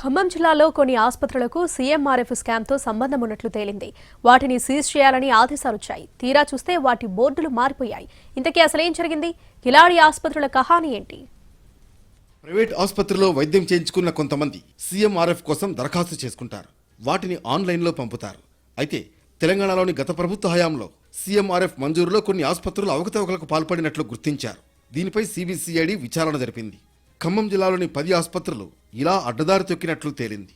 ఖమ్మం జిల్లాలో కొన్ని ఆసుపత్రులకు సీఎంఆర్ఎఫ్ స్కామ్తో సంబంధం ఉన్నట్లు తేలింది. వాటిని సీజ్ చేయాలని ఆదేశాలొచ్చాయి. తీరా చూస్తే వాటి బోర్డులు మారిపోయాయి. ఇంతకీ అసలేం జరిగింది? కిలాడి ఆసుపత్రుల కహాని ఏంటి? ప్రైవేట్ ఆసుపత్రిలో వైద్యం చేయించుకున్న కొంతమంది సీఎంఆర్ఎఫ్ కోసం దరఖాస్తు చేసుకుంటారు. వాటిని ఆన్లైన్లో పంపుతారు. అయితే తెలంగాణలోని గత ప్రభుత్వ హయాంలో సీఎంఆర్ఎఫ్ మంజూరులో కొన్ని ఆసుపత్రులు అవకతవకలకు పాల్పడినట్లు గుర్తించారు. దీనిపై సిబిసిఐడి విచారణ జరిపింది. ఖమ్మం జిల్లాలోని పది ఆసుపత్రులు ఇలా అడ్డదారి తొక్కినట్లు తేలింది.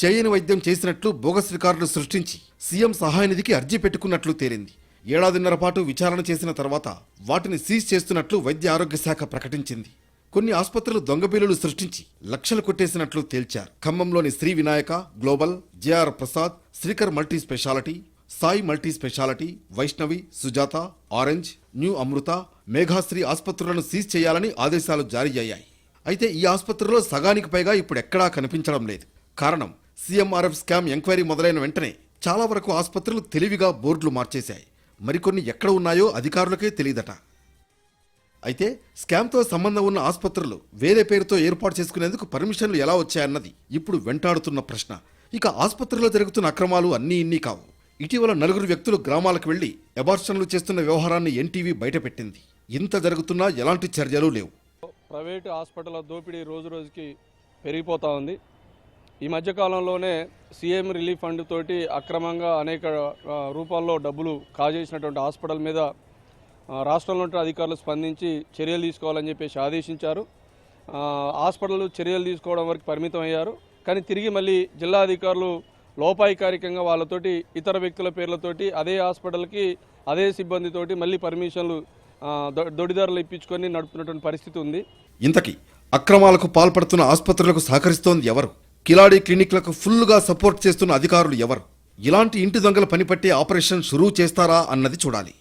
చేయని వైద్యం చేసినట్లు బోగస్ రికార్డులు సృష్టించి సీఎం సహాయ నిధికి అర్జీ పెట్టుకున్నట్లు తేలింది. ఏడాదిన్నర పాటు విచారణ చేసిన తర్వాత వాటిని సీజ్ చేస్తున్నట్లు వైద్య ఆరోగ్య శాఖ ప్రకటించింది. కొన్ని ఆసుపత్రులు దొంగబిల్లులు సృష్టించి లక్షలు కొట్టేసినట్లు తేల్చారు. ఖమ్మంలోని Sri Vinayaka global JR Prasad Srikar multi speciality Sai multi speciality Vaishnavi Sujatha orange new Amrutha Meghasri ఆసుపత్రులను సీజ్ చేయాలని ఆదేశాలు జారీ అయ్యాయి. అయితే ఈ ఆసుపత్రిలో సగానికి పైగా ఇప్పుడు ఎక్కడా కనిపించడం లేదు. కారణం సీఎంఆర్ఎఫ్ స్కామ్ ఎంక్వైరీ మొదలైన వెంటనే చాలా వరకు ఆసుపత్రులు తెలివిగా బోర్డులు మార్చేశాయి. మరికొన్ని ఎక్కడ ఉన్నాయో అధికారులకే తెలియదట. అయితే స్కామ్తో సంబంధం ఉన్న ఆసుపత్రులు వేరే పేరుతో ఏర్పాటు చేసుకునేందుకు పర్మిషన్లు ఎలా వచ్చాయన్నది ఇప్పుడు వెంటాడుతున్న ప్రశ్న. ఇక ఆసుపత్రిలో జరుగుతున్న అక్రమాలు అన్నీ ఇన్ని కావు. ఇటీవల నలుగురు వ్యక్తులు గ్రామాలకు వెళ్ళి ఎబార్షన్లు చేస్తున్న వ్యవహారాన్ని ఎన్టీవీ బయటపెట్టింది. ఇంత జరుగుతున్నా ఎలాంటి చర్యలు లేవు. ప్రైవేటు హాస్పిటల్ దోపిడీ రోజు రోజుకి పెరిగిపోతూ ఉంది. ఈ మధ్య కాలంలోనే సీఎం రిలీఫ్ ఫండ్ తోటి అక్రమంగా అనేక రూపాల్లో డబ్బులు కాజేసినటువంటి హాస్పిటల్ మీద రాష్ట్రంలో అధికారులు స్పందించి చర్యలు తీసుకోవాలని చెప్పేసి ఆదేశించారు. హాస్పిటల్ చర్యలు తీసుకోవడం వరకు పరిమితం అయ్యారు కానీ తిరిగి మళ్ళీ జిల్లా అధికారులు లోపాయికారికంగా వాళ్ళతోటి ఇతర వ్యక్తుల పేర్లతోటి అదే హాస్పిటల్కి అదే సిబ్బందితోటి మళ్ళీ పర్మిషన్లు దొడిదారులు ఇప్పించుకొని నడుపుతున్నటువంటి పరిస్థితి ఉంది. ఇంతకీ అక్రమాలకు పాల్పడుతున్న ఆసుపత్రులకు సహకరిస్తోంది ఎవరు? కిలాడి క్లినిక్లకు ఫుల్లుగా సపోర్ట్ చేస్తున్న అధికారులు ఎవరు? ఇలాంటి ఇంటి దొంగల పనిపట్టే ఆపరేషన్ షురూ చేస్తారా అన్నది చూడాలి.